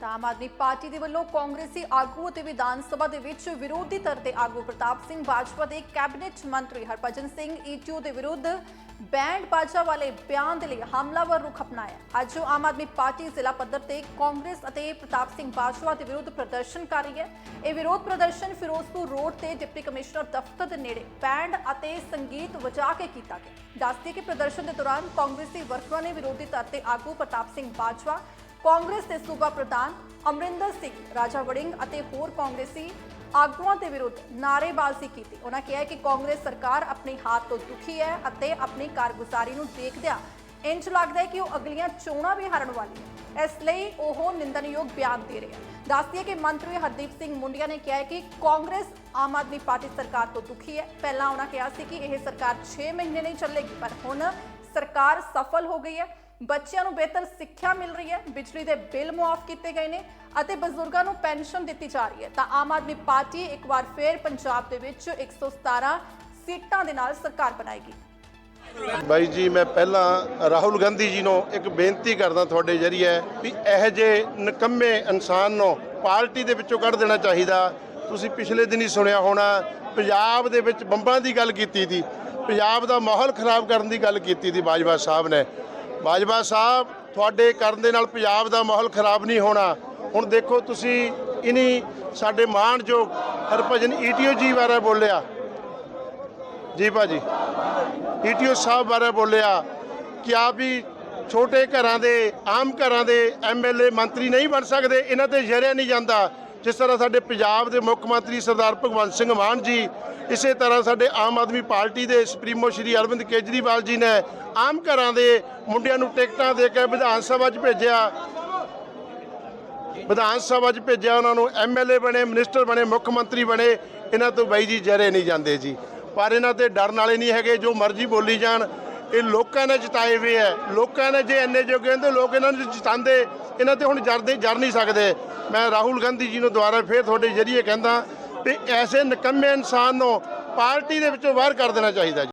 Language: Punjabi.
ਤਾਂ ਆਮ ਆਦਮੀ ਪਾਰਟੀ ਦੇ ਵੱਲੋਂ ਕਾਂਗਰਸੀ ਆਗੂ ਅਤੇ ਵਿਧਾਨ ਸਭਾ ਦੇ ਵਿੱਚ ਵਿਰੋਧੀ ਧਿਰ ਦੇ ਆਗੂ ਪ੍ਰਤਾਪ ਸਿੰਘ ਬਾਜਵਾ ਦੇ ਕੈਬਨਿਟ ਮੰਤਰੀ ਹਰਭਜਨ ਸਿੰਘ ਈਟੂ ਦੇ ਵਿਰੁੱਧ ਬੈਂਡ ਬਾਜਾ ਵਾਲੇ ਬਿਆਨ ਦੇ ਲਈ ਹਮਲਾਵਰ ਰੁਖ ਅਪਣਾਇਆ। ਅੱਜ ਆਮ ਆਦਮੀ ਪਾਰਟੀ ਜ਼ਿਲ੍ਹਾ ਪੱਧਰ ਤੇ ਕਾਂਗਰਸ ਅਤੇ ਪ੍ਰਤਾਪ ਸਿੰਘ ਬਾਜਵਾ ਦੇ ਵਿਰੁੱਧ ਪ੍ਰਦਰਸ਼ਨ ਕਰ ਰਹੀ ਹੈ। ਇਹ ਵਿਰੋਧ ਪ੍ਰਦਰਸ਼ਨ ਫਿਰੋਜ਼ਪੁਰ ਰੋਡ ਤੇ ਡਿਪਟੀ ਕਮਿਸ਼ਨਰ ਦਫ਼ਤਰ ਦੇ ਨੇੜੇ ਬੈਂਡ ਅਤੇ ਸੰਗੀਤ ਵਜਾ ਕੇ ਕੀਤਾ ਗਿਆ। ਦੱਸਦੀ ਕਿ ਪ੍ਰਦਰਸ਼ਨ ਦੇ ਦੌਰਾਨ ਕਾਂਗਰਸੀ ਵਰਕਰਾਂ ਨੇ ਵਿਰੋਧੀ ਧਿਰ ਦੇ ਆਗੂ ਪ੍ਰਤਾਪ ਸਿੰਘ ਬਾਜਵਾ ਕਾਂਗਰਸ ਦੇ ਸੂਬਾ ਪ੍ਰਧਾਨ ਅਮਰਿੰਦਰ ਸਿੰਘ, ਰਾਜਾ ਵੜਿੰਗ ਅਤੇ ਹੋਰ ਕਾਂਗਰਸੀ ਆਗੂਆਂ ਦੇ ਵਿਰੁੱਧ ਨਾਅਰੇਬਾਜ਼ੀ ਕੀਤੀ। ਉਹਨਾਂ ਕਿਹਾ ਕਿ ਕਾਂਗਰਸ ਸਰਕਾਰ ਆਪਣੇ ਹਾਰ ਤੋਂ ਦੁਖੀ ਹੈ ਅਤੇ ਆਪਣੀ ਕਾਰਗੁਜ਼ਾਰੀ ਨੂੰ ਦੇਖਦਿਆਂ ਇੰਜ ਲੱਗਦਾ ਹੈ ਕਿ ਉਹ ਅਗਲੀਆਂ ਚੋਣਾਂ ਵੀ ਹਾਰਨ ਵਾਲੀ ਹੈ। ਇਸ ਲਈ ਉਹ ਨਿੰਦਨਯੋਗ ਬਿਆਨ ਦੇ ਰਿਹਾ ਹਨ। ਦੱਸਦੀ ਹੈ ਕਿ ਮੰਤਰੀ ਹਰਦੀਪ ਸਿੰਘ ਮੁੰਡਿਆ ਨੇ ਕਿਹਾ ਹੈ ਕਿ ਕਾਂਗਰਸ ਆਮ ਆਦਮੀ ਪਾਰਟੀ ਸਰਕਾਰ ਤੋਂ ਦੁਖੀ ਹੈ। ਪਹਿਲਾਂ ਉਹਨਾਂ ਕਿਹਾ ਸੀ ਕਿ ਇਹ ਸਰਕਾਰ 6 ਮਹੀਨੇ ਨਹੀਂ ਚੱਲੇਗੀ, ਪਰ ਹੁਣ ਸਰਕਾਰ ਸਫਲ ਹੋ ਗਈ ਹੈ। ਬੱਚਿਆਂ ਨੂੰ ਬਿਹਤਰ ਸਿੱਖਿਆ ਮਿਲ ਰਹੀ ਹੈ, ਬਿਜਲੀ ਦੇ ਬਿੱਲ ਮੁਆਫ ਕੀਤੇ ਗਏ ਨੇ ਅਤੇ ਬਜ਼ੁਰਗਾਂ ਨੂੰ ਪੈਨਸ਼ਨ ਦਿੱਤੀ ਜਾ ਰਹੀ ਹੈ। ਤਾਂ ਆਮ ਆਦਮੀ ਪਾਰਟੀ ਇੱਕ ਵਾਰ ਫੇਰ ਪੰਜਾਬ ਦੇ ਵਿੱਚ 117 ਸੀਟਾਂ ਦੇ ਨਾਲ ਸਰਕਾਰ ਬਣਾਏਗੀ। ਬਾਈ ਜੀ, ਮੈਂ ਪਹਿਲਾਂ ਰਾਹੁਲ ਗਾਂਧੀ ਜੀ ਨੂੰ ਇੱਕ ਬੇਨਤੀ ਕਰਦਾ ਤੁਹਾਡੇ ਜਰੀਏ ਵੀ ਇਹੋ ਜਿਹੇ ਨਕੰਮੇ ਇਨਸਾਨ ਨੂੰ ਪਾਰਟੀ ਦੇ ਵਿੱਚੋਂ ਕੱਢ ਦੇਣਾ ਚਾਹੀਦਾ, ਤੁਸੀਂ ਪਿਛਲੇ ਦਿਨ ਹੀ ਸੁਣਿਆ ਹੋਣਾ, ਪੰਜਾਬ ਦੇ ਵਿੱਚ ਬੰਬਾਂ ਦੀ ਗੱਲ ਕੀਤੀ ਸੀ, ਪੰਜਾਬ ਦਾ ਮਾਹੌਲ ਖਰਾਬ ਕਰਨ ਦੀ ਗੱਲ ਕੀਤੀ ਸੀ ਬਾਜਵਾ ਸਾਹਿਬ ਨੇ। ਬਾਜਵਾ ਸਾਹਿਬ, ਤੁਹਾਡੇ ਕਰਨ ਦੇ ਨਾਲ ਪੰਜਾਬ ਦਾ ਮਾਹੌਲ ਖਰਾਬ ਨਹੀਂ ਹੋਣਾ। ਹੁਣ ਦੇਖੋ ਤੁਸੀਂ ਇਨੀ ਸਾਡੇ ਮਾਣਯੋਗ ਹਰਭਜਨ ਈਟੀਓ ਜੀ ਬਾਰੇ ਬੋਲਿਆ। ਜੀ ਭਾਜੀ, ਈਟੀਓ ਸਾਹਿਬ ਬਾਰੇ ਬੋਲਿਆ ਕਿ ਆਪ ਵੀ ਛੋਟੇ ਘਰਾਂ ਦੇ, ਆਮ ਘਰਾਂ ਦੇ ਐਮਐਲਏ ਮੰਤਰੀ ਨਹੀਂ ਬਣ ਸਕਦੇ, ਇਹਨਾਂ ਤੇ ਜਰਿਆ ਨਹੀਂ ਜਾਂਦਾ। ਜਿਸ ਤਰ੍ਹਾਂ ਸਾਡੇ ਪੰਜਾਬ ਦੇ ਮੁੱਖ ਮੰਤਰੀ ਸਰਦਾਰ ਭਗਵੰਤ ਸਿੰਘ ਮਾਨ ਜੀ, ਇਸੇ ਤਰ੍ਹਾਂ ਸਾਡੇ ਆਮ ਆਦਮੀ ਪਾਰਟੀ ਦੇ ਸੁਪਰੀਮੋ ਸ਼੍ਰੀ ਅਰਵਿੰਦ ਕੇਜਰੀਵਾਲ ਜੀ ਨੇ ਆਮ ਘਰਾਂ ਦੇ ਮੁੰਡਿਆਂ ਨੂੰ ਟਿਕਟਾਂ ਦੇ ਕੇ ਵਿਧਾਨ ਸਭਾ 'ਚ ਭੇਜਿਆ। ਵਿਧਾਨ ਸਭਾ 'ਚ ਭੇਜਿਆ, ਉਹਨਾਂ ਨੂੰ ਐਮਐਲਏ ਬਣੇ, ਮਿਨਿਸਟਰ ਬਣੇ, ਮੁੱਖ ਮੰਤਰੀ ਬਣੇ। ਇਹਨਾਂ ਤੋਂ ਬਾਈ ਜੀ ਜਰੇ ਨਹੀਂ ਜਾਂਦੇ ਜੀ। ਪਰ ਇਹਨਾਂ ਤੇ ਡਰਨ ਵਾਲੇ ਨਹੀਂ ਹੈਗੇ, ਜੋ ਮਰਜ਼ੀ ਬੋਲੀ ਜਾਣ। ਇਹ ਲੋਕਾਂ ਨੇ ਜਿਤਾਏ ਹੋਏ ਹੈ। ਲੋਕਾਂ ਨੇ ਜੇ ਇੰਨੇ ਜੋਗੇ ਹੁੰਦੇ, ਲੋਕ ਇਹਨਾਂ ਨੂੰ ਜਿਤਾਉਂਦੇ। ਇਹਨਾਂ ਤੇ ਹੁਣ ਜਰਦੇ ਜਰ ਨਹੀਂ ਸਕਦੇ। ਮੈਂ ਰਾਹੁਲ ਗਾਂਧੀ ਜੀ ਨੂੰ ਦੁਬਾਰਾ ਫੇਰ ਤੁਹਾਡੇ ਜਰੀਏ ਕਹਿੰਦਾ ਵੀ ਐਸੇ ਨਿਕੰਮੇ ਇਨਸਾਨ ਨੂੰ ਪਾਰਟੀ ਦੇ ਵਿੱਚੋਂ ਬਾਹਰ ਕਰ ਦੇਣਾ ਚਾਹੀਦਾ ਜੀ।